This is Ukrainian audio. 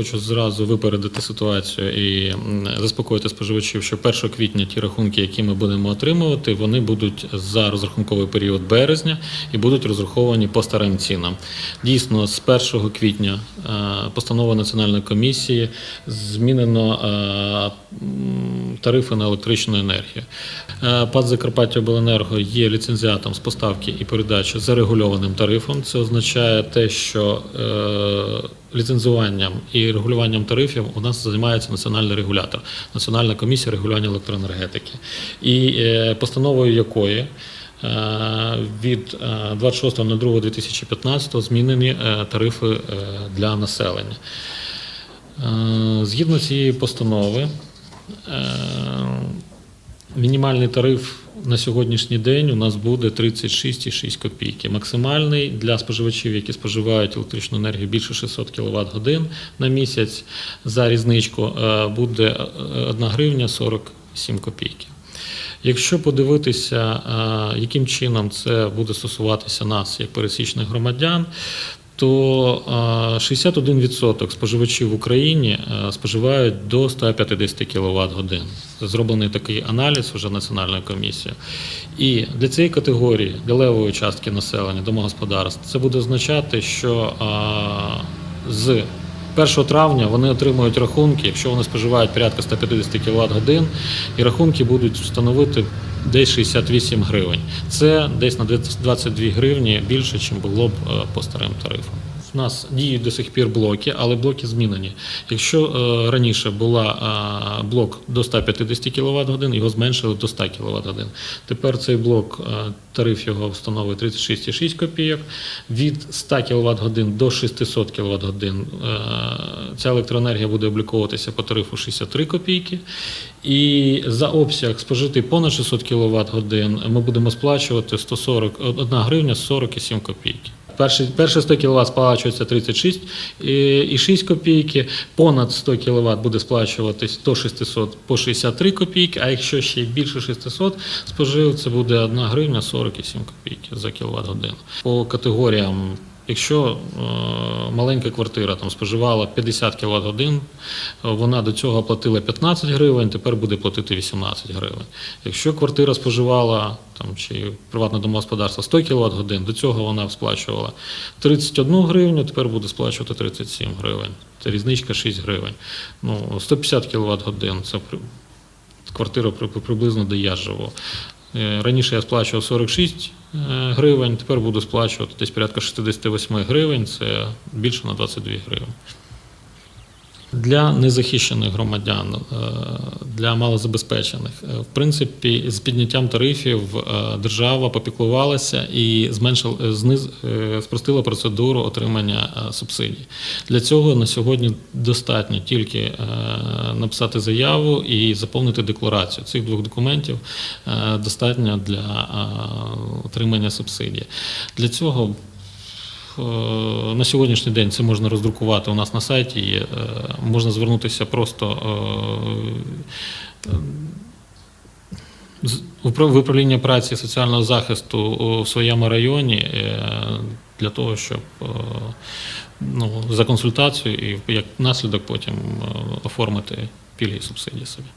хочу зразу випередити ситуацію і заспокоїти споживачів, що 1 квітня ті рахунки, які ми будемо отримувати, вони будуть за розрахунковий період березня і будуть розраховані по старим цінам. Дійсно, з 1 квітня е, постанова національної комісії змінено е, тарифи на електричну енергію. Е, ПАД Закарпаття Обленерго є ліцензіатом з поставки і передачі за регульованим тарифом. Це означає те, що е, ліцензуванням і регулюванням тарифів у нас займається національний регулятор, Національна комісія регулювання електроенергетики, і е, постановою якої від е, 26.02.2015 змінені тарифи для населення. Згідно цієї постанови, мінімальний тариф на сьогоднішній день у нас буде 36,6 копійки. Максимальний для споживачів, які споживають електричну енергію більше 600 кВт годин на місяць за різничку, е, буде 1 гривня 47 копійки. Якщо подивитися, е, яким чином це буде стосуватися нас, як пересічних громадян, то е, 61% споживачів в Україні споживають до 150 кВт годин. Зроблений такий аналіз вже Національною комісією. І для цієї категорії, для левої частки населення, домогосподарств, це буде означати, що з 1 травня вони отримують рахунки, якщо вони споживають порядка 150 кВт годин, і рахунки будуть становити десь 68 гривень. Це десь на 22 гривні більше, ніж було б е, по старим тарифам. У нас діють до сих пір блоки, але блоки змінені. Якщо е, раніше була е, блок до 150 кВт годин, його зменшили до 100 кВт годин. Тепер цей блок, е, тариф його встановує 36,6 копійок. Від 100 кВт годин до 600 кВт годин ця електроенергія буде обліковуватися по тарифу 63 копійки. І за обсяг спожитий понад 600 кВт годин ми будемо сплачувати 140, 1 гривня 47 копійки. Перші, перші 100 кВт сплачується 36 і, і 6 копійки, понад 100 кВт буде сплачуватись до 600 по 63 копійки, а якщо ще більше 600 спожив, це буде 1 гривня 47 копійки за кВт годину. По категоріям Якщо е, маленька квартира там споживала 50 кВт годин, вона до цього платила 15 гривень, тепер буде платити 18 гривень. Якщо квартира споживала там чи приватне домогосподарство 100 кВт годин, до цього вона сплачувала 31 гривню, тепер буде сплачувати 37 гривень. Це різничка 6 гривень. Ну, 150 кВт годин це квартира при- приблизно, де я живу. Е, Раніше я сплачував 46 е, гривень, тепер буду сплачувати десь порядка 68 гривень, це більше на 22 гривень. Для незахищених громадян, е, для малозабезпечених, е, в принципі, з підняттям тарифів е, держава попіклувалася і зменшила зниз, спростила процедуру отримання субсидій. Для цього на сьогодні достатньо тільки написати заяву і заповнити декларацію. Цих двох документів достатньо для отримання субсидії. Для цього На сьогоднішній день це можна роздрукувати у нас на сайті. Е, можна звернутися просто е, е, в управління праці соціального захисту у своєму районі е, для того, щоб е, ну, за консультацією і як наслідок потім е, оформити пільги і субсидії собі.